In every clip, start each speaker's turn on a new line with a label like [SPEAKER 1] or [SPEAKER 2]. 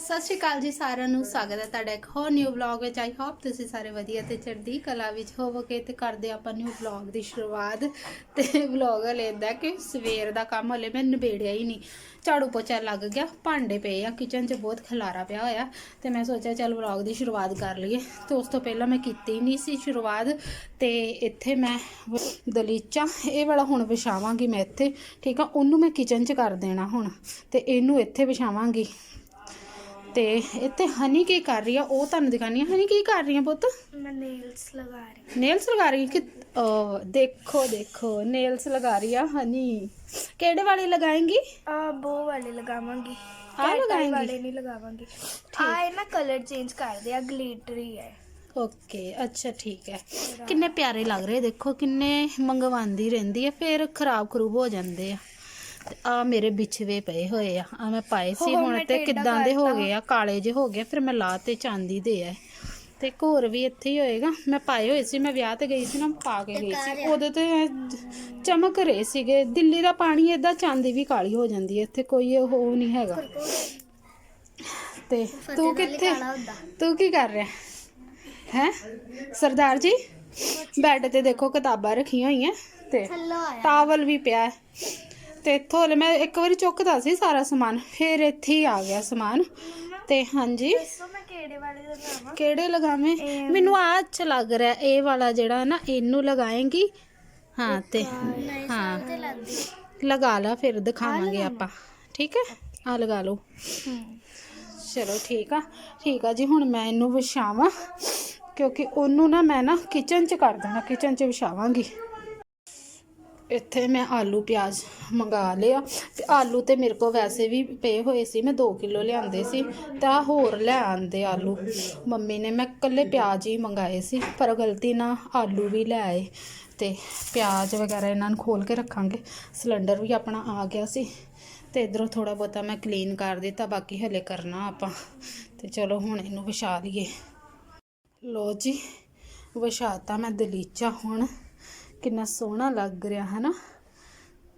[SPEAKER 1] ਸਤਿ ਸ਼੍ਰੀ ਅਕਾਲ ਜੀ ਸਾਰਿਆਂ ਨੂੰ, ਸਵਾਗਤ ਹੈ ਤੁਹਾਡਾ ਇੱਕ ਹੋਰ ਨਿਊ ਵਲੌਗ ਵਿੱਚ। ਆਈ ਹੋਪ ਤੁਸੀਂ ਸਾਰੇ ਵਧੀਆ ਤੇ ਚੜ੍ਹਦੀ ਕਲਾ ਵਿੱਚ ਹੋਵੋਗੇ ਤੇ ਕਰਦੇ ਆਪਾਂ ਨਿਊ ਵਲੌਗ ਦੀ ਸ਼ੁਰੂਆਤ। ਤੇ ਵਲੌਗ ਲੈਂਦਾ ਕਿ ਸਵੇਰ ਦਾ ਕੰਮ ਹਲੇ ਮੈਂ ਨਿਬੇੜਿਆ ਹੀ ਨਹੀਂ। ਝਾੜੂ ਪੋਚਾ ਲੱਗ ਗਿਆ, ਭਾਂਡੇ ਪਏ ਆ ਕਿਚਨ 'ਚ ਬਹੁਤ ਖਲਾਰਾ ਪਿਆ ਹੋਇਆ। ਤੇ ਮੈਂ ਸੋਚਿਆ ਚੱਲ ਵਲੌਗ ਦੀ ਸ਼ੁਰੂਆਤ ਕਰ ਲਈਏ। ਤੇ ਉਸ ਤੋਂ ਪਹਿਲਾਂ ਮੈਂ ਕੀਤੀ ਨਹੀਂ ਸੀ ਸ਼ੁਰੂਆਤ। ਤੇ ਇੱਥੇ ਮੈਂ ਦਲੀਚਾ, ਇਹ ਵਾਲਾ ਹੁਣ ਵਿਛਾਵਾਂਗੀ ਮੈਂ ਇੱਥੇ, ਠੀਕ ਆ? ਉਹਨੂੰ ਮੈਂ ਕਿਚਨ 'ਚ ਕਰ ਦੇਣਾ ਹੁਣ। ਤੇ ਇਹਨੂੰ ਇੱਥੇ ਵਿਛਾਵਾਂਗੀ। ਤੇ ਇੱਥੇ ਹਨੀ ਕੀ ਕਰ ਰਹੀ ਆ ਉਹ ਤੁਹਾਨੂੰ ਦਿਖਾਣੀ ਆ। ਹਨੀ ਕੀ ਕਰ ਰਹੀ ਆ ਪੁੱਤ?
[SPEAKER 2] ਮੈਂ ਨੇਲਸ ਲਗਾ ਰਹੀ
[SPEAKER 1] ਨੇਲਸ ਲਗਾ ਰਹੀ? ਕਿ ਦੇਖੋ ਦੇਖੋ ਨੇਲਸ ਲਗਾ ਰਹੀ ਆ ਹਨੀ ਕਿਹੜੇ ਵਾਲੇ ਲਗਾਏਂਗੀ?
[SPEAKER 2] ਆ ਬੋ ਵਾਲੇ ਲਗਾਵਾਂਗੀ।
[SPEAKER 1] ਆਹ
[SPEAKER 2] cat
[SPEAKER 1] ਵਾਲੇ
[SPEAKER 2] ਨਹੀਂ ਲਗਾਵਾਂਗੀ। ਆ ਇਹ ਨਾ ਕਲਰ ਚੇਂਜ ਕਰਦੇ ਆ ਗਲੀਟਰੀ ਹੈ।
[SPEAKER 1] ਓਕੇ ਅੱਛਾ ਠੀਕ ਹੈ। ਕਿੰਨੇ ਪਿਆਰੇ ਲੱਗ ਰਹੇ ਦੇਖੋ ਕਿੰਨੇ ਮੰਗਵਾਉਂਦੀ ਰਹਿੰਦੀ ਹੈ ਫਿਰ ਖਰਾਬ ਖਰੂਬ ਹੋ ਜਾਂਦੇ ਆ। ਆ ਮੇਰੇ ਵਿਛਵੇ ਪਏ ਹੋਏ ਆ। ਆ ਮੈਂ ਪਾਏ ਸੀ ਹੁਣ ਤੇ ਕਿੱਦਾਂ ਦੇ ਹੋ। ਗਏ ਆ? ਕਾਲੇ ਜਿਹੇ ਹੋ ਗਏ ਫਿਰ ਮੈਂ ਲਾ ਤੇ ਚਾਂਦੀ ਦੇ ਆ ਤੇ ਹੋਰ ਵੀ ਇੱਥੇ ਹੀ ਹੋਏਗਾ। ਮੈਂ ਪਾਏ ਹੋਏ ਸੀ ਮੈਂ ਵਿਆਹ ਤੇ ਗਈ ਸੀ ਨਾ ਪਾ ਕੇ ਗਈ ਸੀ। ਉਹਦੇ ਤੇ ਜ- ਚਮਕ ਰਹੇ ਸੀਗੇ। ਦਿੱਲੀ ਦਾ ਪਾਣੀ ਏਦਾਂ ਚਾਂਦੀ ਵੀ ਕਾਲੀ ਹੋ ਜਾਂਦੀ ਹੈ। ਇੱਥੇ ਕੋਈ ਉਹ ਨਹੀਂ ਹੈਗਾ। ਤੇ ਤੂੰ ਕਿੱਥੇ? ਤੂੰ ਕੀ ਕਰ ਰਿਹਾ? ਹੈ? ਸਰਦਾਰ ਜੀ ਬੈੱਡ ਤੇ ਦੇਖੋ ਕਿਤਾਬਾਂ ਰੱਖੀਆਂ ਹੋਈਆਂ। ਤੇ ਟਾਵਲ ਵੀ ਪਿਆ ਹੈ। ਤੇ ਇੱਥੋਂ ਹਲੇ ਮੈਂ ਇੱਕ ਵਾਰੀ ਚੁੱਕਦਾ ਸੀ ਸਾਰਾ ਸਮਾਨ ਫਿਰ ਇੱਥੇ ਹੀ ਆ ਗਿਆ ਸਮਾਨ। ਤੇ ਹਾਂਜੀ। ਕਿਹੜੇ ਵਾਲੇ
[SPEAKER 2] ਲਗਾਵੇਂ?
[SPEAKER 1] ਮੈਨੂੰ ਆ ਅੱਛਾ ਲੱਗ ਰਿਹਾ ਇਹ ਵਾਲਾ ਜਿਹੜਾ ਨਾ ਇਹਨੂੰ ਲਗਾਏਗੀ। ਹਾਂ ਤੇ ਹਾਂ। ਲਗਾ ਲਾ ਫਿਰ ਦਿਖਾਵਾਂਗੇ ਆਪਾਂ। ਠੀਕ ਹੈ? ਆ ਲਗਾ ਲਓ। ਚਲੋ ਠੀਕ ਆ। ਠੀਕ ਆ ਜੀ ਹੁਣ ਮੈਂ ਇਹਨੂੰ ਵਿਛਾਵਾਂ ਕਿਉਂਕਿ ਉਹਨੂੰ ਨਾ ਮੈਂ ਨਾ ਕਿਚਨ 'ਚ ਕਰ ਦੇਣਾ ਕਿਚਨ 'ਚ ਵਿਛਾਵਾਂਗੀ। ਇੱਥੇ ਮੈਂ ਆਲੂ ਪਿਆਜ਼ ਮੰਗਾ ਲਿਆ ਤੇ ਆਲੂ ਤੇ ਮੇਰੇ ਕੋਲ ਵੈਸੇ ਵੀ ਪਏ ਹੋਏ ਸੀ, ਮੈਂ 2 ਕਿਲੋ ਲਿਆਂਦੇ ਸੀ ਤਾਂ ਹੋਰ ਲੈ ਆਂਦੇ ਆਲੂ। ਮੰਮੀ ਨੇ ਮੈਂ ਇਕੱਲੇ ਪਿਆਜ਼ ਹੀ ਮੰਗਾਏ ਸੀ, ਪਰ ਗਲਤੀ ਨਾਲ ਆਲੂ ਵੀ ਲੈ ਆਏ ਤੇ ਪਿਆਜ਼ ਵਗੈਰਾ ਇਹਨਾਂ ਨੂੰ ਖੋਲ ਕੇ ਰੱਖਾਂਗੇ, ਸਿਲੰਡਰ ਵੀ ਆਪਣਾ ਆ ਗਿਆ ਸੀ ਤੇ ਇਧਰੋਂ ਥੋੜਾ ਬਹੁਤਾ ਮੈਂ ਕਲੀਨ ਕਰ ਦਿੱਤਾ, ਬਾਕੀ ਹਲੇ ਕਰਨਾ ਆਪਾਂ ਤੇ ਚਲੋ ਹੁਣ ਇਹਨੂੰ ਵਿਛਾ ਲਈਏ। ਲੋ ਜੀ, ਵਿਛਾਤਾ ਮੈਂ ਦਲੀਚਾ ਹੁਣ। ਕਿੰਨਾ ਸੋਹਣਾ ਲੱਗ ਰਿਹਾ ਹੈ ਨਾ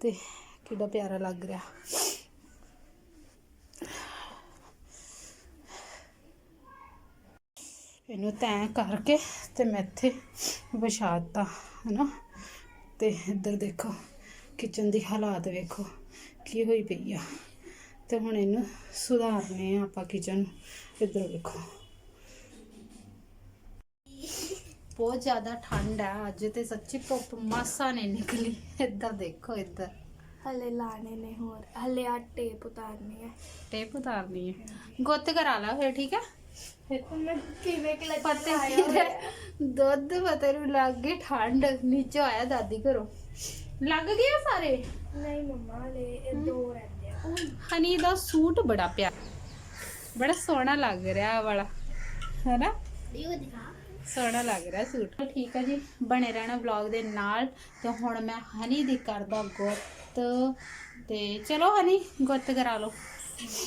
[SPEAKER 1] ਤੇ ਕਿੰਨਾ ਪਿਆਰਾ ਲੱਗ ਰਿਹਾ। ਇਹਨੂੰ ਤੈਅ ਕਰਕੇ ਤੇ ਮੈਂ ਇੱਥੇ ਵਿਛਾ ਦਿੱਤਾ, ਹੈਨਾ? ਤੇ ਇੱਧਰ ਦੇਖੋ, ਕਿਚਨ ਦੀ ਹਾਲਾਤ ਵੇਖੋ, ਕੀ ਹੋਈ ਪਈ ਆ। ਤੇ ਹੁਣ ਇਹਨੂੰ ਸੁਧਾਰਨੇ ਆ ਆਪਾਂ ਕਿਚਨ ਇੱਧਰ ਵੇਖੋ। बहुत ज़्यादा ठंड है। अज तो सच्ची धुप मासा नहीं निकली। इधर देखो इधर।
[SPEAKER 2] हले लाने ने और हले आ टेप उतारनी है।
[SPEAKER 1] टेप उतारनी है।
[SPEAKER 2] गुत करा ला
[SPEAKER 1] फिर ठीक है? दुध लग गई ठंड। नीचे आया दादी घरों। लग गया सारे?
[SPEAKER 2] नहीं मम्मा ले दो हम्म।
[SPEAKER 1] हनी सूट बड़ा प्यारा। बड़ा सोहना लग रहा वाला। है ना? दिखा। ਸੋਹਣਾ ਲੱਗ ਰਿਹਾ ਸੂਟ। ਠੀਕ ਹੈ ਜੀ, ਬਣੇ ਰਹਿਣਾ ਵਲੌਗ ਦੇ ਨਾਲ। ਤੇ ਹੁਣ ਮੈਂ ਹਨੀ ਦੀ ਕਰਦਾ ਗੁੱਤ। ਤੇ ਚਲੋ ਹਨੀ ਗੁੱਤ ਕਰਾ ਲਓ।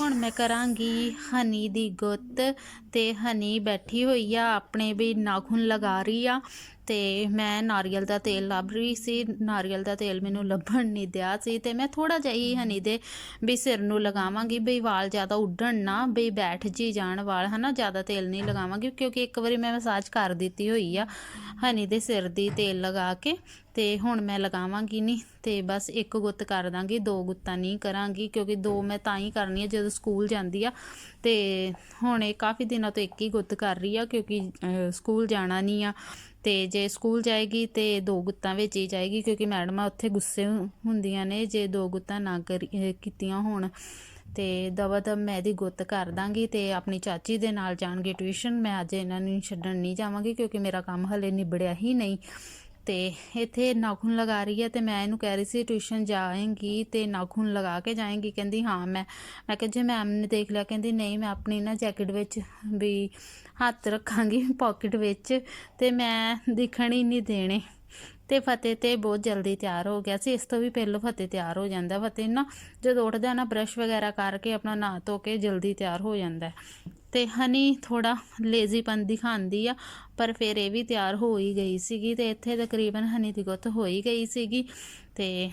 [SPEAKER 1] ਹੁਣ ਮੈਂ ਕਰਾਂਗੀ ਹਨੀ ਦੀ ਗੁੱਤ। ਤੇ ਹਨੀ ਬੈਠੀ ਹੋਈ ਆ, ਆਪਣੇ ਵੀ ਨਾਖੂਨ ਲਗਾ ਰਹੀ ਆ ਤੇ ਮੈਂ ਨਾਰੀਅਲ ਦਾ ਤੇਲ ਲੱਭ ਰਹੀ ਸੀ, ਨਾਰੀਅਲ ਦਾ ਤੇਲ ਮੈਨੂੰ ਲੱਭਣ ਨਹੀਂ ਦਿਆ ਸੀ ਤੇ ਮੈਂ ਥੋੜਾ ਜਿਹਾ ਹੀ ਹਨੀ ਦੇ ਵੀ ਸਿਰ ਨੂੰ ਲਗਾਵਾਂਗੀ ਬਈ ਵਾਲ ਜ਼ਿਆਦਾ ਉੱਡਣ ਨਾ ਬਈ ਬੈਠ ਜੀ ਜਾਣ ਵਾਲ, ਹਨਾ, ਜ਼ਿਆਦਾ ਤੇਲ ਨਹੀਂ ਲਗਾਵਾਂਗੀ ਕਿਉਂਕਿ ਇੱਕ ਵਾਰੀ ਮੈਂ ਮਸਾਜ ਕਰ ਦਿੱਤੀ ਹੋਈ ਆ ਹਨੀ ਦੇ ਸਿਰ ਦੀ ਤੇਲ ਲਗਾ ਕੇ ਤੇ ਹੁਣ ਮੈਂ ਲਗਾਵਾਂਗੀ ਨਹੀਂ ਤੇ ਬਸ ਇੱਕ ਗੁੱਤ ਕਰ ਦਾਂਗੀ, ਦੋ ਗੁੱਤਾਂ ਨਹੀਂ ਕਰਾਂਗੀ ਕਿਉਂਕਿ ਦੋ ਮੈਂ ਤਾਂ ਹੀ ਕਰਨੀ ਆ ਜਦੋਂ ਸਕੂਲ ਜਾਂਦੀ ਆ ਤੇ ਹੁਣ ਇਹ ਕਾਫੀ ਦਿਨ ਤੋਂ ਇੱਕ ਹੀ ਗੁੱਤ ਕਰ ਰਹੀ ਆ ਕਿਉਂਕਿ ਸਕੂਲ ਜਾਣਾ ਨਹੀਂ ਆ। ਤੇ ਜੇ ਸਕੂਲ ਜਾਏਗੀ ਤੇ ਦੋ ਗੁੱਤਾਂ ਵਿੱਚ ਹੀ ਜਾਏਗੀ ਕਿਉਂਕਿ ਮੈਡਮਾਂ ਉੱਥੇ ਗੁੱਸੇ ਹੁੰਦੀਆਂ ਨੇ ਜੇ ਦੋ ਗੁੱਤਾਂ ਨਾ ਕਰੀ- ਕੀਤੀਆਂ ਹੋਣ। ਤੇ ਦਵਾ ਦਵ ਮੈਂ ਇਹਦੀ ਗੁੱਤ ਕਰ ਦਾਂਗੀ ਤੇ ਆਪਣੀ ਚਾਚੀ ਦੇ ਨਾਲ ਜਾਣਗੇ ਟਿਊਸ਼ਨ। ਮੈਂ ਅੱਜ ਇਹਨਾਂ ਨੂੰ ਛੱਡਣ ਨਹੀਂ ਜਾਵਾਂਗੀ ਕਿਉਂਕਿ ਮੇਰਾ ਕੰਮ ਹਲੇ ਨਿਬੜਿਆ ਹੀ ਨਹੀਂ। ਤੇ ਇੱਥੇ ਨਾਖੂਨ ਲਗਾ ਰਹੀ ਹੈ ਤੇ ਮੈਂ ਇਹਨੂੰ ਕਹਿ ਰਹੀ ਸੀ ਟਿਊਸ਼ਨ ਜਾਏਂਗੀ ਤੇ ਨਾਖੂਨ ਲਗਾ ਕੇ ਜਾਏਂਗੀ। ਕਹਿੰਦੀ, ਹਾਂ, ਮੈਂ ਮੈਂ ਕਿਹਾ, ਜੇ ਮੈਮ ਨੇ ਦੇਖ ਲਿਆ। ਕਹਿੰਦੀ, ਨਹੀਂ, ਮੈਂ ਆਪਣੀ ਨਾ ਜੈਕਟ ਵਿੱਚ ਵੀ ਹੱਥ ਰੱਖਾਂਗੀ ਪਾਕਟ ਵਿੱਚ ਤੇ ਮੈਂ ਦਿਖਣ ਹੀ ਨਹੀਂ ਦੇਣੇ। ਤੇ ਫਤਿਹ ਤੇ ਬਹੁਤ ਜਲਦੀ ਤਿਆਰ ਹੋ ਗਿਆ ਸੀ। ਇਸ ਤੋਂ ਵੀ ਪਹਿਲਾਂ ਫਤਿਹ ਤਿਆਰ ਹੋ ਜਾਂਦਾ। ਫਤਿਹ ਨਾ ਜਦੋਂ ਉੱਠਦਾ ਨਾ ਬ੍ਰਸ਼ ਵਗੈਰਾ ਕਰਕੇ ਆਪਣਾ ਨਹਾ ਧੋ ਕੇ ਜਲਦੀ ਤਿਆਰ ਹੋ ਜਾਂਦਾ। ਹੈ। ਤੇ ਹਨੀ ਥੋੜਾ ਲੇਜ਼ੀਪਨ ਦਿਖਾਉਂਦੀ ਆ, ਪਰ ਫਿਰ ਇਹ ਵੀ ਤਿਆਰ ਹੋ ਹੀ ਗਈ ਸੀਗੀ ਤੇ ਇੱਥੇ ਤਕਰੀਬਨ ਹਨੀ ਦੀ ਗੁੱਤ ਹੋ ਹੀ ਗਈ ਸੀਗੀ। ਤੇ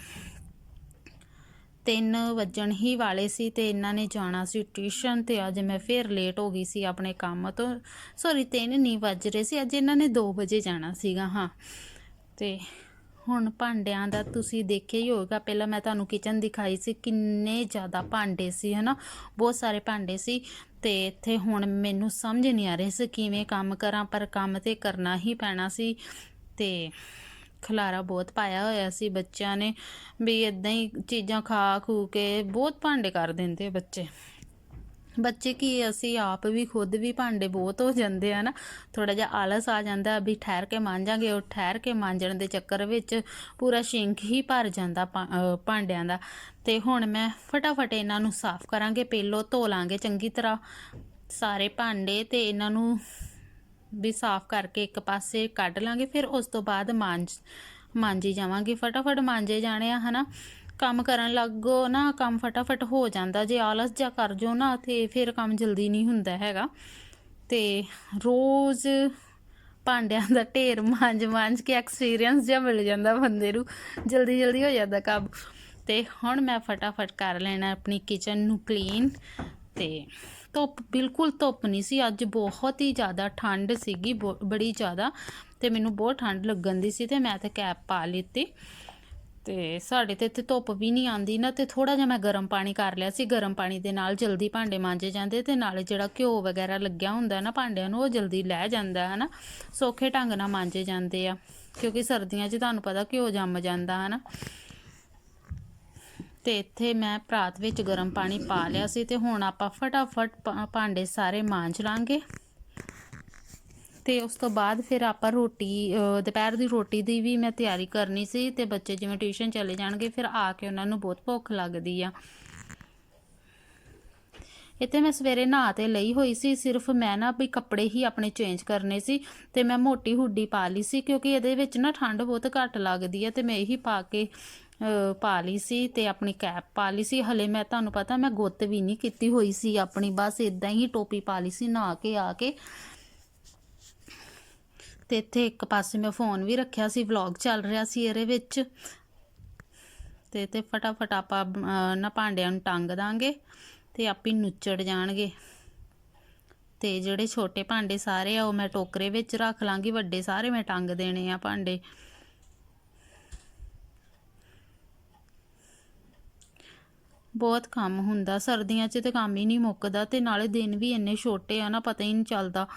[SPEAKER 1] 3 ਵੱਜਣ ਹੀ ਵਾਲੇ ਸੀ ਤੇ ਇਹਨਾਂ ਨੇ ਜਾਣਾ ਸੀ ਟਿਊਸ਼ਨ ਤੇ। ਅੱਜ ਮੈਂ ਫੇਰ ਲੇਟ ਹੋ ਗਈ ਸੀ ਆਪਣੇ ਕੰਮ ਤੋਂ। ਸੌਰੀ ਤਿੰਨ ਨਹੀਂ ਵੱਜ ਰਹੇ ਸੀ। ਅੱਜ ਇਹਨਾਂ ਨੇ 2 ਵਜੇ ਜਾਣਾ ਸੀਗਾ, ਹਾਂ। ਤੇ ਹੁਣ ਭਾਂਡਿਆਂ ਦਾ ਤੁਸੀਂ ਦੇਖਿਆ ਹੀ ਹੋਵੇਗਾ, ਪਹਿਲਾਂ ਮੈਂ ਤੁਹਾਨੂੰ ਕਿਚਨ ਦਿਖਾਈ ਸੀ, ਕਿੰਨੇ ਜ਼ਿਆਦਾ ਭਾਂਡੇ ਸੀ, ਹਨਾ? ਬਹੁਤ ਸਾਰੇ ਭਾਂਡੇ ਸੀ ਤੇ ਇੱਥੇ ਹੁਣ ਮੈਨੂੰ ਸਮਝ ਨਹੀਂ ਆ ਰਹੀ ਸੀ ਕਿਵੇਂ ਕੰਮ ਕਰਾਂ, ਪਰ ਕੰਮ ਤੇ ਕਰਨਾ ਹੀ ਪੈਣਾ ਸੀ ਤੇ ਖਲਾਰਾ ਬਹੁਤ ਪਾਇਆ ਹੋਇਆ ਸੀ ਬੱਚਿਆਂ ਨੇ, ਵੀ ਇਦਾਂ ਹੀ ਚੀਜ਼ਾਂ ਖਾ ਖੂ ਕੇ ਬਹੁਤ ਭਾਂਡੇ ਕਰ ਦਿੰਦੇ ਬੱਚੇ। ਬੱਚੇ ਕੀ ਅਸੀਂ ਆਪ ਵੀ ਖੁਦ ਵੀ ਭਾਂਡੇ ਬਹੁਤ ਹੋ ਜਾਂਦੇ ਆ ਨਾ। ਥੋੜਾ ਜਿਹਾ ਆਲਸ ਆ ਜਾਂਦਾ, ਵੀ ਠਹਿਰ ਕੇ ਮਾਂਜਾਂਗੇ ਉਹ ਠਹਿਰ ਕੇ ਮਾਂਜਣ ਦੇ ਚੱਕਰ ਵਿੱਚ ਪੂਰਾ ਸ਼ਿੰਕ ਹੀ ਭਰ ਜਾਂਦਾ ਭਾਂਡਿਆਂ ਦਾ। ਤੇ ਹੁਣ ਮੈਂ ਫਟਾਫਟ ਇਹਨਾਂ ਨੂੰ ਸਾਫ਼ ਕਰਾਂਗੇ, ਪਹਿਲੋਂ ਧੋ ਲਾਂਗੇ ਚੰਗੀ ਤਰ੍ਹਾਂ ਸਾਰੇ ਭਾਂਡੇ ਤੇ ਇਹਨਾਂ ਨੂੰ ਵੀ ਸਾਫ਼ ਕਰਕੇ ਇੱਕ ਪਾਸੇ ਕੱਢ ਲਾਂਗੇ, ਫਿਰ ਉਸ ਤੋਂ ਬਾਅਦ ਮਾਂਜ, ਮਾਂਜੀ ਜਾਵਾਂਗੇ। ਫਟਾਫਟ ਮਾਂਜੇ ਜਾਣੇ ਆ, ਹਨਾ? ਕੰਮ ਕਰਨ ਲੱਗੋ ਨਾ, ਕੰਮ ਫਟਾਫਟ ਹੋ ਜਾਂਦਾ। ਜੇ ਆਲਸ ਜਾਂ ਕਰ ਜੋ ਨਾ, ਤੇ ਫਿਰ ਕੰਮ ਜਲਦੀ ਨਹੀਂ ਹੁੰਦਾ ਹੈਗਾ। ਤੇ ਰੋਜ਼ ਭਾਂਡਿਆਂ ਦਾ ਢੇਰ ਮਾਂਜ ਮਾਂਜ ਕੇ ਐਕਸਪੀਰੀਅੰਸ ਜਿਹਾ ਮਿਲ ਜਾਂਦਾ ਬੰਦੇ ਨੂੰ। ਜਲਦੀ ਜਲਦੀ ਹੋ ਜਾਂਦਾ ਕੰਮ। ਤੇ ਹੁਣ ਮੈਂ ਫਟਾਫਟ ਕਰ ਲੈਣਾ ਆਪਣੀ ਕਿਚਨ ਨੂੰ ਕਲੀਨ ਤੇ ਧੁੱਪ, ਬਿਲਕੁਲ ਧੁੱਪ ਨਹੀਂ ਸੀ। ਅੱਜ ਬਹੁਤ ਹੀ ਜ਼ਿਆਦਾ ਠੰਡ ਸੀਗੀ, ਬਹੁ- ਬੜੀ ਜ਼ਿਆਦਾ। ਤੇ ਮੈਨੂੰ ਬਹੁਤ ਠੰਡ ਲੱਗਣ ਦੀ ਸੀ ਤੇ ਮੈਂ ਤੇ ਕੈਪ ਪਾ ਲਿੱਤੀ। ਤੇ ਸਾਡੇ ਤੇ ਇੱਥੇ ਧੁੱਪ ਵੀ ਨਹੀਂ ਆਂਦੀ ਨਾ, ਤੇ ਥੋੜਾ ਜਿਹਾ ਮੈਂ ਗਰਮ ਪਾਣੀ ਕਰ ਲਿਆ ਸੀ। ਗਰਮ ਪਾਣੀ ਦੇ ਨਾਲ ਜਲਦੀ ਭਾਂਡੇ ਮਾਂਜੇ ਜਾਂਦੇ ਤੇ ਨਾਲੇ ਜਿਹੜਾ ਘਿਓ ਵਗੈਰਾ ਲੱਗਿਆ ਹੁੰਦਾ ਨਾ ਭਾਂਡਿਆਂ ਨੂੰ, ਉਹ ਜਲਦੀ ਲੈ ਜਾਂਦਾ ਹੈ ਨਾ ਸੌਖੇ ਢੰਗ ਨਾਲ ਮਾਂਜੇ ਜਾਂਦੇ ਆ, ਕਿਉਂਕਿ ਸਰਦੀਆਂ 'ਚ ਤੁਹਾਨੂੰ ਪਤਾ ਘਿਓ ਜੰਮ ਜਾਂਦਾ ਹੈ ਨਾ ਤੇ ਇੱਥੇ ਮੈਂ ਪਰਾਤ ਵਿੱਚ ਗਰਮ ਪਾਣੀ ਪਾ ਲਿਆ ਸੀ ਤੇ ਹੁਣ ਆਪਾਂ ਫਟਾਫਟ ਭਾਂਡੇ ਸਾਰੇ ਮਾਂਜ ਲਾਂਗੇ। ਤੇ ਉਸ ਤੋਂ ਬਾਅਦ ਫਿਰ ਆਪਾਂ ਰੋਟੀ ਦੁਪਹਿਰ ਦੀ ਰੋਟੀ ਦੀ ਵੀ ਮੈਂ ਤਿਆਰੀ ਕਰਨੀ ਸੀ ਤੇ ਬੱਚੇ ਜਿਵੇਂ ਟਿਊਸ਼ਨ ਚਲੇ ਜਾਣਗੇ ਫਿਰ ਆ ਕੇ ਉਹਨਾਂ ਨੂੰ ਬਹੁਤ ਭੁੱਖ ਲੱਗਦੀ ਆ। ਇੱਥੇ ਮੈਂ ਸਵੇਰੇ ਨਹਾ ਤੇ ਲਈ ਹੋਈ ਸੀ, ਸਿਰਫ ਮੈਂ ਨਾ ਵੀ ਕੱਪੜੇ ਹੀ ਆਪਣੇ ਚੇਂਜ ਕਰਨੇ ਸੀ ਤੇ ਮੈਂ ਮੋਟੀ ਹੁੱਡੀ ਪਾ ਲਈ ਸੀ ਕਿਉਂਕਿ ਇਹਦੇ ਵਿੱਚ ਨਾ ਠੰਡ ਬਹੁਤ ਘੱਟ ਲੱਗਦੀ ਹੈ ਤੇ ਮੈਂ ਇਹੀ ਪਾ ਕੇ ਪਾ ਲਈ ਸੀ ਤੇ ਆਪਣੀ ਕੈਪ ਪਾ ਲਈ ਸੀ। ਹਲੇ ਮੈਂ ਤੁਹਾਨੂੰ ਪਤਾ ਮੈਂ ਗੁੱਤ ਵੀ ਨਹੀਂ ਕੀਤੀ ਹੋਈ ਸੀ ਆਪਣੀ, ਬਸ ਇਦਾਂ ਹੀ ਟੋਪੀ ਪਾ ਲਈ ਸੀ ਨਹਾ ਕੇ ਆ ਕੇ। ਤੇ ਇੱਥੇ ਇੱਕ ਪਾਸੇ ਮੈਂ ਫੋਨ ਵੀ ਰੱਖਿਆ ਸੀ ਵਲੌਗ ਚੱਲ ਰਿਹਾ ਸੀ ਇਹਦੇ ਵਿੱਚ। ਤੇ ਤੇ ਫਟਾਫਟ ਆਪਾਂ ਨਾ ਭਾਂਡਿਆਂ ਨੂੰ ਟੰਗ ਦਾਂਗੇ ਤੇ ਆਪੇ ਨੁੱਚੜ ਜਾਣਗੇ। ਤੇ ਜਿਹੜੇ ਛੋਟੇ ਭਾਂਡੇ ਸਾਰੇ ਆ, ਉਹ ਮੈਂ ਟੋਕਰੇ ਵਿੱਚ ਰੱਖ ਲਾਂਗੀ, ਵੱਡੇ ਸਾਰੇ ਮੈਂ ਟੰਗ ਦੇਣੇ ਆ ਭਾਂਡੇ। ਬਹੁਤ ਕੰਮ ਹੁੰਦਾ, ਸਰਦੀਆਂ 'ਚ ਤੇ ਕੰਮ ਹੀ ਨਹੀਂ ਮੁੱਕਦਾ ਤੇ ਨਾਲੇ ਦਿਨ ਵੀ ਇੰਨੇ ਛੋਟੇ ਆ, ਨਾ ਪਤਾ ਹੀ ਨਹੀਂ ਚੱਲਦਾ।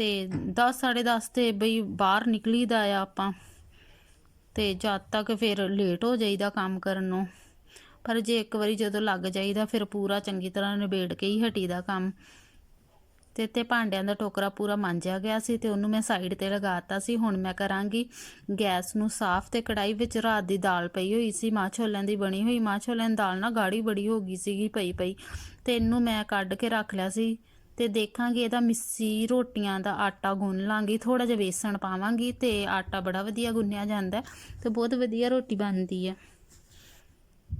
[SPEAKER 1] ਤੇ 10 10:30 ਤੇ ਬਈ ਬਾਹਰ ਨਿਕਲੀਦਾ ਆ ਆਪਾਂ। ਤੇ ਜਦ ਤੱਕ ਫਿਰ ਲੇਟ ਹੋ ਜਾਈਦਾ ਕੰਮ ਕਰਨ ਨੂੰ। ਪਰ ਜੇ ਇੱਕ ਵਾਰੀ ਜਦੋਂ ਲੱਗ ਜਾਈਦਾ ਫਿਰ ਪੂਰਾ ਚੰਗੀ ਤਰ੍ਹਾਂ ਨਿਬੇੜ ਕੇ ਹੀ ਹਟੀਦਾ ਕੰਮ। ਤੇ ਤੇ ਭਾਂਡਿਆਂ ਦਾ ਟੋਕਰਾ ਪੂਰਾ ਮਾਂਜਿਆ ਗਿਆ ਸੀ ਤੇ ਉਹਨੂੰ ਮੈਂ ਸਾਈਡ ਤੇ ਲਗਾਤਾ ਸੀ। ਹੁਣ ਮੈਂ ਕਰਾਂਗੀ ਗੈਸ ਨੂੰ ਸਾਫ਼ ਤੇ ਕੜਾਈ ਵਿੱਚ ਰਾਤ ਦੀ ਦਾਲ ਪਈ ਹੋਈ ਸੀ। ਮਾਂ ਛੋਲਿਆਂ ਦੀ ਬਣੀ ਹੋਈ ਮਾਂ ਛੋਲਿਆਂ ਦੀ ਦਾਲ ਨਾ ਗਾੜੀ ਬੜੀ ਹੋ ਗਈ ਸੀਗੀ ਪਈ ਪਈ ਤੇ ਇਹਨੂੰ ਮੈਂ ਕੱਢ ਕੇ ਰੱਖ ਲਿਆ ਸੀ। ਤੇ ਦੇਖਾਂਗੇ ਇਹਦਾ ਮਿੱਸੀ ਰੋਟੀਆਂ ਦਾ ਆਟਾ ਗੁੰਨ ਲਾਂਗੀ ਥੋੜਾ ਜਿਹਾ ਵੇਸਣ ਪਾਵਾਂਗੀ ਤੇ ਆਟਾ ਬੜਾ ਵਧੀਆ ਗੁੰਨਿਆ ਜਾਂਦਾ ਹੈ ਤੇ ਬਹੁਤ ਵਧੀਆ ਰੋਟੀ ਬਣਦੀ ਹੈ।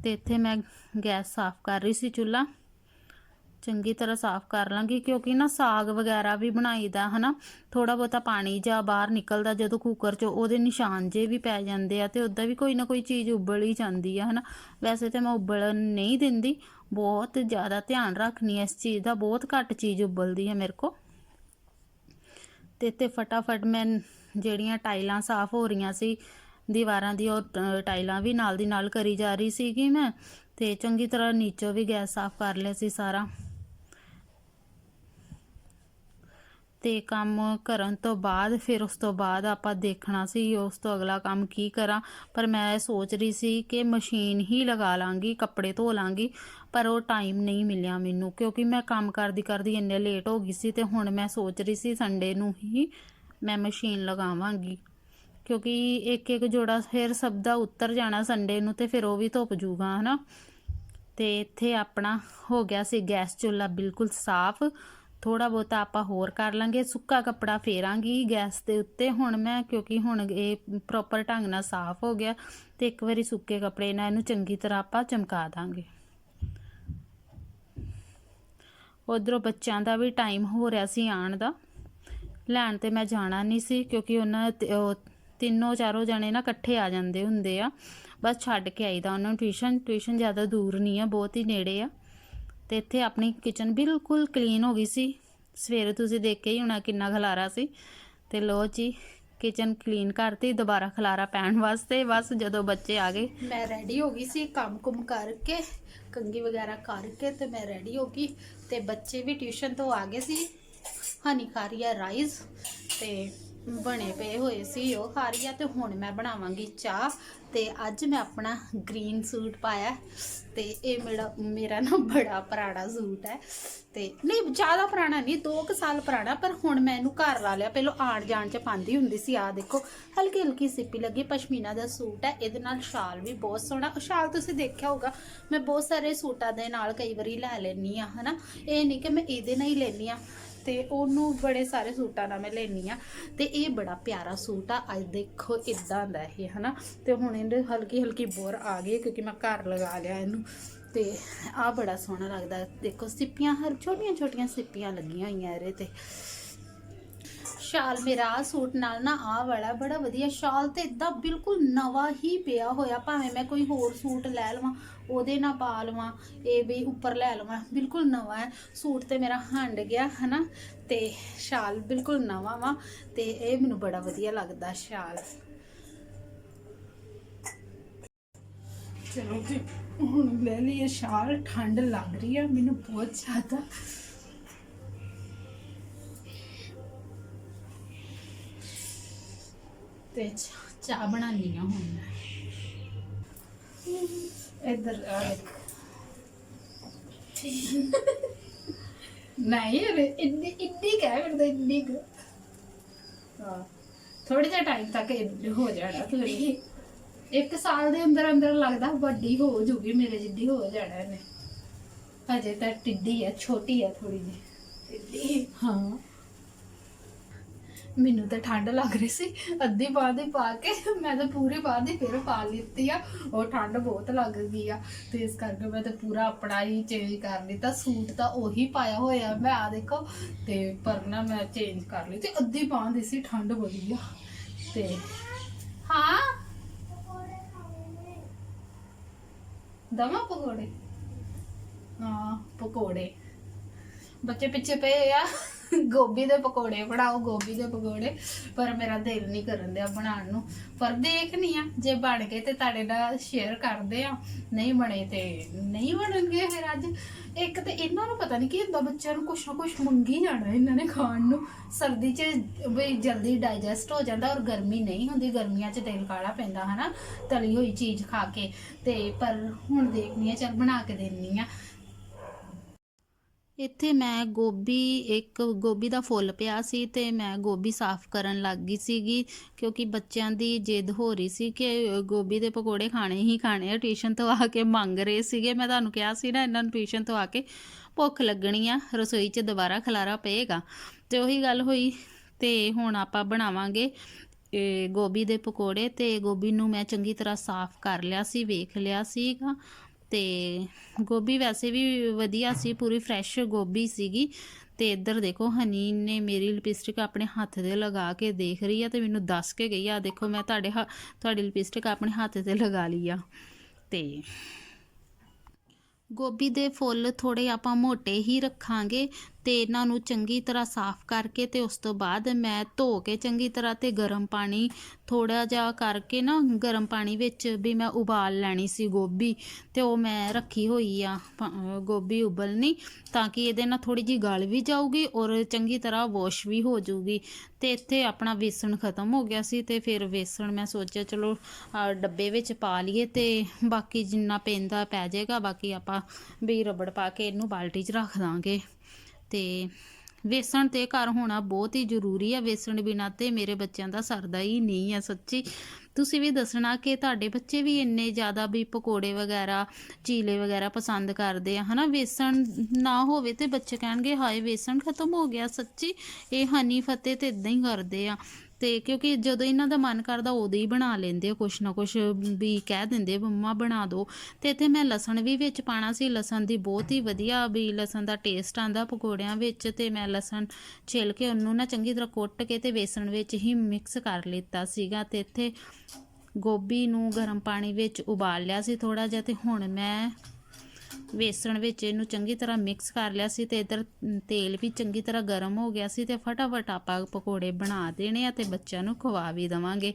[SPEAKER 1] ਤੇ ਇੱਥੇ ਮੈਂ ਗੈਸ ਸਾਫ਼ ਕਰ ਰਹੀ ਸੀ ਚੁੱਲ੍ਹਾ। ਚੰਗੀ ਤਰ੍ਹਾਂ ਸਾਫ਼ ਕਰ ਲਾਂਗੀ ਕਿਉਂਕਿ ਨਾ ਸਾਗ ਵਗੈਰਾ ਵੀ ਬਣਾਈਦਾ ਹਨਾ? ਥੋੜਾ ਬਹੁਤਾ ਪਾਣੀ ਜਾਂ ਬਾਹਰ ਨਿਕਲਦਾ ਜਦੋਂ ਕੁੱਕਰ 'ਚ ਉਹਦੇ ਨਿਸ਼ਾਨ ਜੇ ਵੀ ਪੈ ਜਾਂਦੇ ਆ ਤੇ ਉਦਾਂ ਵੀ ਕੋਈ ਨਾ ਕੋਈ ਚੀਜ਼ ਉਬਲ ਹੀ ਜਾਂਦੀ ਆ, ਹਨਾ? ਵੈਸੇ ਤੇ ਮੈਂ ਉਬਲਣ ਨਹੀਂ ਦਿੰਦੀ ਬਹੁਤ ਜ਼ਿਆਦਾ ਧਿਆਨ ਰੱਖਣੀ ਹੈ ਇਸ ਚੀਜ਼ ਦਾ, ਬਹੁਤ ਘੱਟ ਚੀਜ਼ ਉਬਲਦੀ ਹੈ ਮੇਰੇ ਕੋ ਤੇ ਤੇ ਫਟਾਫਟ ਮੈਂ ਜਿਹੜੀਆਂ ਟਾਈਲਾਂ ਸਾਫ਼ ਹੋ ਰਹੀਆਂ ਸੀ, ਦੀਵਾਰਾਂ ਦੀ ਉਹ ਟ- ਟਾਈਲਾਂ ਵੀ ਨਾਲ ਦੀ ਨਾਲ ਕਰੀ ਜਾ ਰਹੀ ਸੀਗੀ ਮੈਂ, ਤੇ ਚੰਗੀ ਤਰ੍ਹਾਂ ਨੀਚੋਂ ਵੀ ਗੈਸ ਸਾਫ਼ ਕਰ ਲਿਆ ਸੀ ਸਾਰਾ। ਤੇ ਕੰਮ ਕਰਨ ਤੋਂ ਬਾਅਦ, ਫਿਰ ਉਸ ਤੋਂ ਬਾਅਦ ਆਪਾਂ ਦੇਖਣਾ ਸੀ ਉਸ ਤੋਂ ਅਗਲਾ ਕੰਮ ਕੀ ਕਰਾਂ। ਪਰ ਮੈਂ ਸੋਚ ਰਹੀ ਸੀ ਕਿ ਮਸ਼ੀਨ ਹੀ ਲਗਾ ਲਾਂਗੀ, ਕੱਪੜੇ ਧੋ ਲਾਂਗੀ, ਪਰ ਉਹ ਟਾਈਮ ਨਹੀਂ ਮਿਲਿਆ ਮੈਨੂੰ, ਕਿਉਂਕਿ ਮੈਂ ਕੰਮ ਕਰਦੀ ਕਰਦੀ ਇੰਨੇ ਲੇਟ ਹੋ ਗਈ ਸੀ ਤੇ ਹੁਣ ਮੈਂ ਸੋਚ ਰਹੀ ਸੀ ਸੰਡੇ ਨੂੰ ਹੀ ਮੈਂ ਮਸ਼ੀਨ ਲਗਾਵਾਂਗੀ। ਕਿਉਂਕਿ ਇੱਕ ਇੱਕ ਜੋੜਾ ਫਿਰ ਸਭ ਦਾ ਉੱਤਰ ਜਾਣਾ ਸੰਡੇ ਨੂੰ ਤੇ ਫਿਰ ਉਹ ਵੀ ਧੁੱਪ ਜੂਗਾ, ਹਨਾ? ਤੇ ਇੱਥੇ ਆਪਣਾ ਹੋ ਗਿਆ ਸੀ ਗੈਸ ਚੁੱਲ੍ਹਾ ਬਿਲਕੁਲ ਸਾਫ਼। ਥੋੜਾ ਬਹੁਤਾ ਆਪਾਂ ਹੋਰ ਕਰ ਲਾਂਗੇ। ਸੁੱਕਾ ਕੱਪੜਾ ਫੇਰਾਂਗੀ ਗੈਸ ਦੇ ਉੱਤੇ। ਹੁਣ ਮੈਂ, ਕਿਉਂਕਿ ਹੁਣ ਇਹ ਪ੍ਰੋਪਰ ਢੰਗ ਨਾਲ ਸਾਫ਼ ਹੋ ਗਿਆ, ਤੇ ਇੱਕ ਵਾਰੀ ਸੁੱਕੇ ਕੱਪੜੇ ਨਾਲ ਇਹਨੂੰ ਚੰਗੀ ਤਰ੍ਹਾਂ ਆਪਾਂ ਚਮਕਾ ਦਾਂਗੇ। ਉਧਰੋਂ ਬੱਚਿਆਂ ਦਾ ਵੀ ਟਾਈਮ ਹੋ ਰਿਹਾ ਸੀ ਆਉਣ ਦਾ। ਲੈਣ ਤੇ ਮੈਂ ਜਾਣਾ ਨਹੀਂ ਸੀ, ਕਿਉਂਕਿ ਉਹਨਾਂ ਤਿੰਨੋਂ ਚਾਰੋਂ ਜਣੇ ਨਾ ਇਕੱਠੇ ਆ ਜਾਂਦੇ ਹੁੰਦੇ ਆ। ਬਸ ਛੱਡ ਕੇ ਆਈਦਾ ਉਹਨਾਂ ਨੂੰ ਟਿਊਸ਼ਨ ਟਿਊਸ਼ਨ ਜ਼ਿਆਦਾ ਦੂਰ ਨਹੀਂ ਆ, ਬਹੁਤ ਹੀ ਨੇੜੇ ਆ। ਤੇ ਇੱਥੇ ਆਪਣੀ ਕਿਚਨ ਬਿਲਕੁਲ ਕਲੀਨ ਹੋ ਗਈ ਸੀ। ਸਵੇਰੇ ਤੁਸੀਂ ਦੇਖ ਕੇ ਹੀ ਹੋਣਾ ਕਿੰਨਾ ਖਲਾਰਾ ਸੀ। ਤੇ ਲੋ ਜੀ ਕਿਚਨ ਕਲੀਨ ਕਰਤੀ, ਦੁਬਾਰਾ ਖਲਾਰਾ ਪੈਣ ਵਾਸਤੇ ਬਸ ਜਦੋਂ ਬੱਚੇ ਆ ਗਏ। ਮੈਂ ਰੈਡੀ ਹੋ ਗਈ ਸੀ ਕੰਮ ਕੁਮ ਕਰਕੇ ਕੰਗੀ ਵਗੈਰਾ ਕਰਕੇ ਤੇ ਮੈਂ ਰੈਡੀ ਹੋ ਗਈ। ਤੇ ਬੱਚੇ ਵੀ ਟਿਊਸ਼ਨ ਤੋਂ ਆ ਗਏ ਸੀ। ਹਨੀ ਖਾ ਰਹੀ ਆ ਰਾਈਸ ਤੇ ਬਣੇ ਪਏ ਹੋਏ ਸੀ, ਉਹ ਖਾ ਰਹੀ ਆ ਤੇ ਹੁਣ ਮੈਂ ਬਣਾਵਾਂਗੀ ਚਾਹ ਤੇ ਅੱਜ ਮੈਂ ਆਪਣਾ ਗ੍ਰੀਨ ਸੂਟ ਪਾਇਆ ਤੇ ਇਹ ਮੇਰਾ ਮੇਰਾ ਨਾ ਬੜਾ ਪੁਰਾਣਾ ਸੂਟ ਹੈ ਤੇ ਨਹੀਂ ਜ਼ਿਆਦਾ ਪੁਰਾਣਾ ਨਹੀਂ 2 ਕੁ ਸਾਲ ਪੁਰਾਣਾ, ਪਰ ਹੁਣ ਮੈਂ ਇਹਨੂੰ ਘਰ ਲਾ ਲਿਆ। ਪਹਿਲਾਂ ਆਣ ਜਾਣ ਚ ਪਾਉਂਦੀ ਹੁੰਦੀ ਸੀ ਆ ਦੇਖੋ, ਹਲਕੀ ਹਲਕੀ ਸਿੱਪੀ ਲੱਗੀ, ਪਸ਼ਮੀਨਾ ਦਾ ਸੂਟ ਹੈ, ਇਹਦੇ ਨਾਲ ਸ਼ਾਲ ਵੀ ਬਹੁਤ ਸੋਹਣਾ ਸ਼ਾਲ ਤੁਸੀਂ ਦੇਖਿਆ ਹੋਗਾ ਮੈਂ ਬਹੁਤ ਸਾਰੇ ਸੂਟਾਂ ਦੇ ਨਾਲ ਕਈ ਵਾਰੀ ਲੈ ਲੈਣੀ ਆ ਹਨਾ? ਇਹ ਨਹੀਂ ਕਿ ਮੈਂ ਇਹਦੇ ਨਾਲ ਹੀ ਲੈਣੀ ਆ ਤੇ ਉਹਨੂੰ ਬੜੇ ਸਾਰੇ ਸੂਟਾਂ ਨਾਲ ਮੈਂ ਲੈਣੀ ਆ ਤੇ ਇਹ ਬੜਾ ਪਿਆਰਾ ਸੂਟ ਆ। ਅੱਜ ਦੇਖੋ ਇਦਾਂ ਦਾ ਇਹ, ਹਨਾ? ਤੇ ਹੁਣ ਇਹਦੇ ਹਲਕੀ ਹਲਕੀ ਬੋਰ ਆ ਗਈ ਕਿਉਂਕਿ ਮੈਂ ਘਰ ਲਗਾ ਲਿਆ ਇਹਨੂੰ। ਤੇ ਆ ਬੜਾ ਸੋਹਣਾ ਲੱਗਦਾ। ਦੇਖੋ ਸਿੱਪੀਆਂ, ਹਰ ਛੋਟੀਆਂ ਛੋਟੀਆਂ ਸਿੱਪੀਆਂ ਲੱਗੀਆਂ ਹੋਈਆਂ ਇਹਦੇ ਤੇ। ਸ਼ਾਲ ਮੇਰਾ ਆਹ ਸੂਟ ਨਾਲ ਨਾ ਆਹ ਵਾਲਾ ਬੜਾ ਵਧੀਆ ਸ਼ਾਲ ਤੇ ਇਦਾਂ ਬਿਲਕੁਲ ਨਵਾਂ ਹੀ ਪਿਆ ਹੋਇਆ, ਭਾਵੇਂ ਮੈਂ ਕੋਈ ਹੋਰ ਸੂਟ ਲੈ ਲਵਾਂ, ਉਹਦੇ ਨਾਲ ਪਾ ਲਵਾਂ, ਇਹ ਵੀ ਉੱਪਰ ਲੈ ਲਵਾਂ, ਬਿਲਕੁਲ ਨਵਾਂ ਹੈ। ਸੂਟ ਤੇ ਮੇਰਾ ਹੰਡ ਗਿਆ, ਹਨਾ? ਤੇ ਸ਼ਾਲ ਬਿਲਕੁਲ ਨਵਾਂ ਵਾ ਤੇ ਇਹ ਮੈਨੂੰ ਬੜਾ ਵਧੀਆ ਲੱਗਦਾ ਸ਼ਾਲ। ਚਲੋ ਜੀ, ਹੁਣ ਲੈ ਲਈਏ ਸ਼ਾਲ, ਠੰਡ ਲੱਗ ਰਹੀ ਆ, ਮੈਨੂੰ ਬਹੁਤ ਜ਼ਿਆਦਾ। ਤੇ ਚਾਹ- ਚਾਹ ਬਣਾਉਣੀ ਆ ਹੁਣ ਮੈਂ ਇੱਧਰ ਆ ਦੇਖ। ਨਹੀਂ ਰੇ ਇੰਨੀ ਇੰਨੀ ਕਹਿ ਤਾਂ ਇੰਨੀ ਕੁ। ਹਾਂ ਥੋੜੇ ਜਿਹਾ ਟਾਈਮ ਤੱਕ ਇਹ ਹੋ ਜਾਣਾ ਥੋੜੀ ਇੱਕ ਸਾਲ ਦੇ ਅੰਦਰ ਅੰਦਰ ਲੱਗਦਾ ਵੱਡੀ ਹੋ ਜੂਗੀ ਮੇਰੇ ਜਿੱਡੀ ਹੋ ਜਾਣਾ ਇਹਨੇ। ਹਜੇ ਤਾਂ ਟਿੱਡੀ ਹੈ ਛੋਟੀ ਹੈ ਥੋੜੀ ਜਿਹੀ। ਟਿੱਡੀ? ਹਾਂ। ਮੈਨੂੰ ਤਾਂ ਠੰਡ ਲੱਗ ਰਹੀ ਸੀ। ਅੱਧੀ ਬਾਂਹ ਦੀ ਪਾ ਕੇ ਮੈਂ ਤਾਂ ਪੂਰੀ ਬਾਂਹ ਦੀ ਫਿਰ ਪਾ ਲਿੱਤੀ ਆ। ਉਹ ਠੰਡ ਬਹੁਤ ਲੱਗ ਗਈ ਆ। ਤੇ ਇਸ ਕਰਕੇ ਮੈਂ ਤਾਂ ਪੂਰਾ ਆਪਣਾ ਹੀ ਚੇਂਜ ਕਰ ਲਿੱਤਾ। ਸੂਟ ਤਾਂ ਉਹੀ ਪਾਇਆ ਹੋਇਆ ਮੈਂ ਆ ਦੇਖੋ, ਤੇ ਪਰ ਨਾ ਮੈਂ ਚੇਂਜ ਕਰ ਲਈ ਤੇ ਅੱਧੀ ਬਾਂਹ ਦੀ ਸੀ, ਠੰਡ ਬੜੀ ਆ। ਤੇ ਹਾਂ। ਦਮਾ ਪਕੌੜੇ? ਹਾਂ, ਪਕੌੜੇ। ਬੱਚੇ ਪਿੱਛੇ ਪਏ ਆ। ਗੋਭੀ ਦੇ ਪਕੌੜੇ, ਬਣਾਓ ਗੋਭੀ ਦੇ ਪਕੌੜੇ, ਪਰ ਮੇਰਾ ਦਿਲ ਨਹੀਂ ਕਰਨ ਦਿਆ ਬਣਾਉਣ ਨੂੰ। ਪਰ ਦੇਖਨੀ ਆ, ਜੇ ਬਣ ਗਏ ਤੇ ਤੁਹਾਡੇ ਨਾਲ ਸ਼ੇਅਰ ਕਰਦੇ ਆ। ਨਹੀਂ ਬਣੇ ਤੇ ਨਹੀਂ ਬਣਨਗੇ ਫਿਰ ਅੱਜ। ਇੱਕ ਤੇ ਇਹਨਾਂ ਨੂੰ ਪਤਾ ਨਹੀਂ ਕੀ ਹੁੰਦਾ, ਬੱਚਿਆਂ ਨੂੰ ਕੁਛ ਨਾ ਕੁਛ ਮੰਗੀ ਜਾਣਾ ਇਹਨਾਂ ਨੇ ਖਾਣ ਨੂੰ। ਸਰਦੀ 'ਚ ਵੀ ਜਲਦੀ ਡਾਈਜੈਸਟ ਹੋ ਜਾਂਦਾ ਔਰ ਗਰਮੀ ਨਹੀਂ ਹੁੰਦੀ, ਗਰਮੀਆਂ 'ਚ ਤੇਲ ਕਾਲਾ ਪੈਂਦਾ ਹਨਾ, ਤਲੀ ਹੋਈ ਚੀਜ਼ ਖਾ ਕੇ। ਤੇ ਪਰ ਹੁਣ ਦੇਖਨੀ ਆ, ਚੱਲ ਬਣਾ ਕੇ ਦੇਣੀ ਆ। ਇੱਥੇ ਮੈਂ ਗੋਭੀ, ਇੱਕ ਗੋਭੀ ਦਾ ਫੁੱਲ ਪਿਆ ਸੀ ਤੇ ਮੈਂ ਗੋਭੀ ਸਾਫ਼ ਕਰਨ ਲੱਗ ਗਈ ਸੀਗੀ, ਕਿਉਂਕਿ ਬੱਚਿਆਂ ਦੀ ਜਿੱਦ ਹੋ ਰਹੀ ਸੀ ਕਿ ਗੋਭੀ ਦੇ ਪਕੌੜੇ ਖਾਣੇ ਹੀ ਖਾਣੇ ਆ, ਟਿਊਸ਼ਨ ਤੋਂ ਆ ਕੇ ਮੰਗ ਰਹੇ ਸੀਗੇ। ਮੈਂ ਤੁਹਾਨੂੰ ਕਿਹਾ ਸੀ ਨਾ, ਇਹਨਾਂ ਨੂੰ ਟਿਊਸ਼ਨ ਤੋਂ ਆ ਕੇ ਭੁੱਖ ਲੱਗਣੀ ਆ, ਰਸੋਈ 'ਚ ਦੁਬਾਰਾ ਖਲਾਰਾ ਪਏਗਾ। ਤੇ ਉਹੀ ਗੱਲ ਹੋਈ ਤੇ ਹੁਣ ਆਪਾਂ ਬਣਾਵਾਂਗੇ ਗੋਭੀ ਦੇ ਪਕੌੜੇ ਤੇ ਗੋਭੀ ਨੂੰ ਮੈਂ ਚੰਗੀ ਤਰ੍ਹਾਂ ਸਾਫ਼ ਕਰ ਲਿਆ ਸੀ, ਵੇਖ ਲਿਆ ਸੀਗਾ। ਤੇ ਗੋਭੀ ਵੈਸੇ ਵੀ ਵਧੀਆ ਸੀ, ਪੂਰੀ ਫਰੈਸ਼ ਗੋਭੀ ਸੀਗੀ। ਤੇ ਇੱਧਰ ਦੇਖੋ, ਹਨੀ ਨੇ ਮੇਰੀ ਲਿਪਸਟਿਕ ਆਪਣੇ ਹੱਥ ਤੇ ਲਗਾ ਕੇ ਦੇਖ ਰਹੀ ਆ ਤੇ ਮੈਨੂੰ ਦੱਸ ਕੇ ਗਈ ਆ, ਦੇਖੋ ਮੈਂ ਤੁਹਾਡੇ ਹ- ਤੁਹਾਡੀ ਲਿਪਸਟਿਕ ਆਪਣੇ ਹੱਥ ਤੇ ਲਗਾ ਲਈ ਆ। ਤੇ ਗੋਭੀ ਦੇ ਫੁੱਲ ਥੋੜੇ ਆਪਾਂ ਮੋਟੇ ਹੀ ਰੱਖਾਂਗੇ ਤੇ ਇਹਨਾਂ ਨੂੰ ਚੰਗੀ ਤਰ੍ਹਾਂ ਸਾਫ਼ ਕਰਕੇ ਤੇ ਉਸ ਤੋਂ ਬਾਅਦ ਮੈਂ ਧੋ ਕੇ ਚੰਗੀ ਤਰ੍ਹਾਂ ਤੇ ਗਰਮ ਪਾਣੀ ਥੋੜਾ ਜਿਹਾ ਕਰਕੇ ਨਾ ਗਰਮ ਪਾਣੀ ਵਿੱਚ ਵੀ ਮੈਂ ਉਬਾਲ ਲੈਣੀ ਸੀ ਗੋਭੀ ਤੇ ਉਹ ਮੈਂ ਰੱਖੀ ਹੋਈ ਆ ਗੋਭੀ ਉਬਲਣੀ ਤਾਂ ਕਿ ਇਹਦੇ ਨਾਲ ਥੋੜੀ ਜੀ ਗਲ ਵੀ ਜਾਊਗੀ ਔਰ ਚੰਗੀ ਤਰ੍ਹਾਂ ਵਾਸ਼ ਵੀ ਹੋ ਜਾਊਗੀ। ਤੇ ਇੱਥੇ ਆਪਣਾ ਵੇਸਣ ਖਤਮ ਹੋ ਗਿਆ ਸੀ ਤੇ ਫਿਰ ਵੇਸਣ ਮੈਂ ਸੋਚਿਆ ਚਲੋ ਡੱਬੇ ਵਿੱਚ ਪਾ ਲਈਏ ਤੇ ਬਾਕੀ ਜਿੰਨਾ ਪੈਂਦਾ ਪੈ ਜਾਏਗਾ, ਬਾਕੀ ਆਪਾਂ ਵੀ ਰਬੜ ਪਾ ਕੇ ਇਹਨੂੰ ਬਾਲਟੀ 'ਚ ਰੱਖ ਦਾਂਗੇ। ਤੇ ਵੇਸਣ ਤੇ ਘਰ ਹੋਣਾ ਬਹੁਤ ਹੀ ਜ਼ਰੂਰੀ ਆ। ਵੇਸਣ ਬਿਨਾਂ ਤੇ ਮੇਰੇ ਬੱਚਿਆਂ ਦਾ ਸਰਦਾ ਹੀ ਨਹੀਂ ਆ ਸੱਚੀ। ਤੁਸੀਂ ਵੀ ਦੱਸਣਾ ਕਿ ਤੁਹਾਡੇ ਬੱਚੇ ਵੀ ਇੰਨੇ ਜ਼ਿਆਦਾ ਵੀ ਪਕੌੜੇ ਵਗੈਰਾ, ਚੀਲੇ ਵਗੈਰਾ ਪਸੰਦ ਕਰਦੇ ਆ, ਹਨਾ? ਵੇਸਣ ਨਾ ਹੋਵੇ ਤੇ ਬੱਚੇ ਕਹਿਣਗੇ, ਹਾਏ, ਵੇਸਣ ਖਤਮ ਹੋ ਗਿਆ ਸੱਚੀ। ਇਹ ਹਨੀ ਫਤਿਹ ਤੇ ਇਦਾਂ ਹੀ ਕਰਦੇ ਆ। ਤੇ ਕਿਉਂਕਿ ਜਦੋਂ ਇਹਨਾਂ ਦਾ ਮਨ ਕਰਦਾ ਉਦੋਂ ਹੀ ਬਣਾ ਲੈਂਦੇ ਆ, ਕੁਛ ਨਾ ਕੁਛ ਵੀ ਕਹਿ ਦਿੰਦੇ ਮੰਮਾ ਬਣਾ ਦਿਓ। ਤੇ ਇੱਥੇ ਮੈਂ ਲਸਣ ਵੀ ਵਿੱਚ ਪਾਣਾ ਸੀ, ਲਸਣ ਦੀ ਬਹੁਤ ਹੀ ਵਧੀਆ ਵੀ ਲਸਣ ਦਾ ਟੇਸਟ ਆਂਦਾ ਪਕੌੜਿਆਂ ਵਿੱਚ ਤੇ ਮੈਂ ਲਸਣ ਛਿਲ ਕੇ ਉਹਨੂੰ ਨਾ ਚੰਗੀ ਤਰ੍ਹਾਂ ਕੁੱਟ ਕੇ ਤੇ ਵੇਸਣ ਵਿੱਚ ਹੀ ਮਿਕਸ ਕਰ ਲਿੱਤਾ ਸੀਗਾ ਤੇ ਇੱਥੇ ਗੋਭੀ ਨੂੰ ਗਰਮ ਪਾਣੀ ਵਿੱਚ ਉਬਾਲ ਲਿਆ ਸੀ ਥੋੜਾ ਜਿਹਾ ਤੇ ਹੁਣ ਮੈਂ ਵੇਸਣ ਵਿੱਚ ਇਹਨੂੰ ਚੰਗੀ ਤਰ੍ਹਾਂ ਮਿਕਸ ਕਰ ਲਿਆ ਸੀ ਤੇ ਇਧਰ ਤੇਲ ਵੀ ਚੰਗੀ ਤਰ੍ਹਾਂ ਗਰਮ ਹੋ ਗਿਆ ਸੀ ਤੇ ਫਟਾਫਟ ਆਪਾਂ ਪਕੌੜੇ ਬਣਾ ਦੇਣੇ ਆ ਤੇ ਬੱਚਿਆਂ ਨੂੰ ਖਵਾ ਵੀ ਦਵਾਂਗੇ।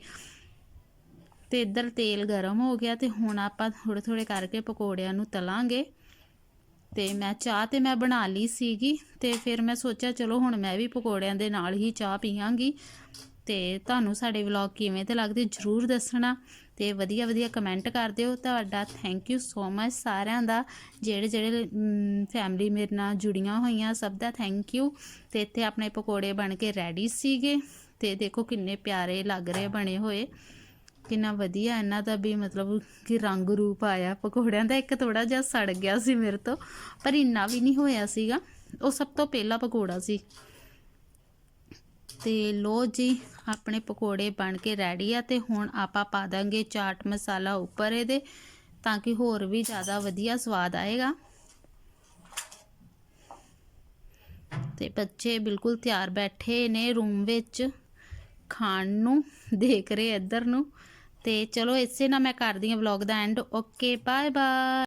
[SPEAKER 1] ਤੇ ਇੱਧਰ ਤੇਲ ਗਰਮ ਹੋ ਗਿਆ ਤੇ ਹੁਣ ਆਪਾਂ ਥੋੜੇ ਥੋੜੇ ਕਰਕੇ ਪਕੌੜਿਆਂ ਨੂੰ ਤਲਾਂਗੇ। ਤੇ ਮੈਂ ਚਾਹ ਤੇ ਮੈਂ ਬਣਾ ਲਈ ਸੀਗੀ ਤੇ ਫਿਰ ਮੈਂ ਸੋਚਿਆ ਚਲੋ ਹੁਣ ਮੈਂ ਵੀ ਪਕੌੜਿਆਂ ਦੇ ਨਾਲ ਹੀ ਚਾਹ ਪੀਵਾਂਗੀ। ਤੇ ਤੁਹਾਨੂੰ ਸਾਡੇ ਵਲੌਗ ਕਿਵੇਂ ਤੇ ਲੱਗਦੇ ਜਰੂਰ ਦੱਸਣਾ ਤੇ ਵਧੀਆ ਵਧੀਆ ਕਮੈਂਟ ਕਰ ਦਿਓ। ਤੁਹਾਡਾ ਥੈਂਕ ਯੂ ਸੋ ਮਚ ਸਾਰਿਆਂ ਦਾ, ਜਿਹੜੇ ਜਿਹੜੇ ਫੈਮਿਲੀ ਮੇਰੇ ਨਾਲ ਜੁੜੀਆਂ ਹੋਈਆਂ ਸਭ ਦਾ ਥੈਂਕ ਯੂ ਤੇ ਇੱਥੇ ਆਪਣੇ ਪਕੌੜੇ ਬਣ ਕੇ ਰੈਡੀ ਸੀਗੇ ਤੇ ਦੇਖੋ ਕਿੰਨੇ ਪਿਆਰੇ ਲੱਗ ਰਹੇ ਬਣੇ ਹੋਏ। ਕਿੰਨਾ ਵਧੀਆ ਇਹਨਾਂ ਦਾ ਵੀ ਮਤਲਬ ਕਿ ਰੰਗ ਰੂਪ ਆਇਆ। ਪਕੌੜਿਆਂ ਦਾ ਇੱਕ ਥੋੜਾ ਜਿਹਾ ਸੜ ਗਿਆ ਸੀ ਮੇਰੇ ਤੋਂ, ਪਰ ਇੰਨਾ ਵੀ ਨਹੀਂ ਹੋਇਆ ਸੀਗਾ। ਉਹ ਸਭ ਤੋਂ ਪਹਿਲਾ ਪਕੌੜਾ ਸੀ। ਤੇ ਲੋ ਜੀ, ਆਪਣੇ ਪਕੌੜੇ ਬਣ ਕੇ ਰੈਡੀ ਆ ਤੇ ਹੁਣ ਆਪਾਂ ਪਾ ਦਾਂਗੇ ਚਾਟ ਮਸਾਲਾ ਉੱਪਰ ਇਹਦੇ, ਤਾਂ ਕਿ ਹੋਰ ਵੀ ਜ਼ਿਆਦਾ ਵਧੀਆ ਸਵਾਦ ਆਏਗਾ। ਤੇ ਬੱਚੇ ਬਿਲਕੁਲ ਤਿਆਰ ਬੈਠੇ ਨੇ ਰੂਮ ਵਿੱਚ, ਖਾਣ ਨੂੰ, ਦੇਖ ਰਹੇ ਇੱਧਰ ਨੂੰ। ਤੇ ਚਲੋ ਇਸੇ ਨਾਲ ਮੈਂ ਕਰਦੀ ਹਾਂ ਵਲੌਗ ਦਾ ਐਂਡ ਓਕੇ ਬਾਏ ਬਾਏ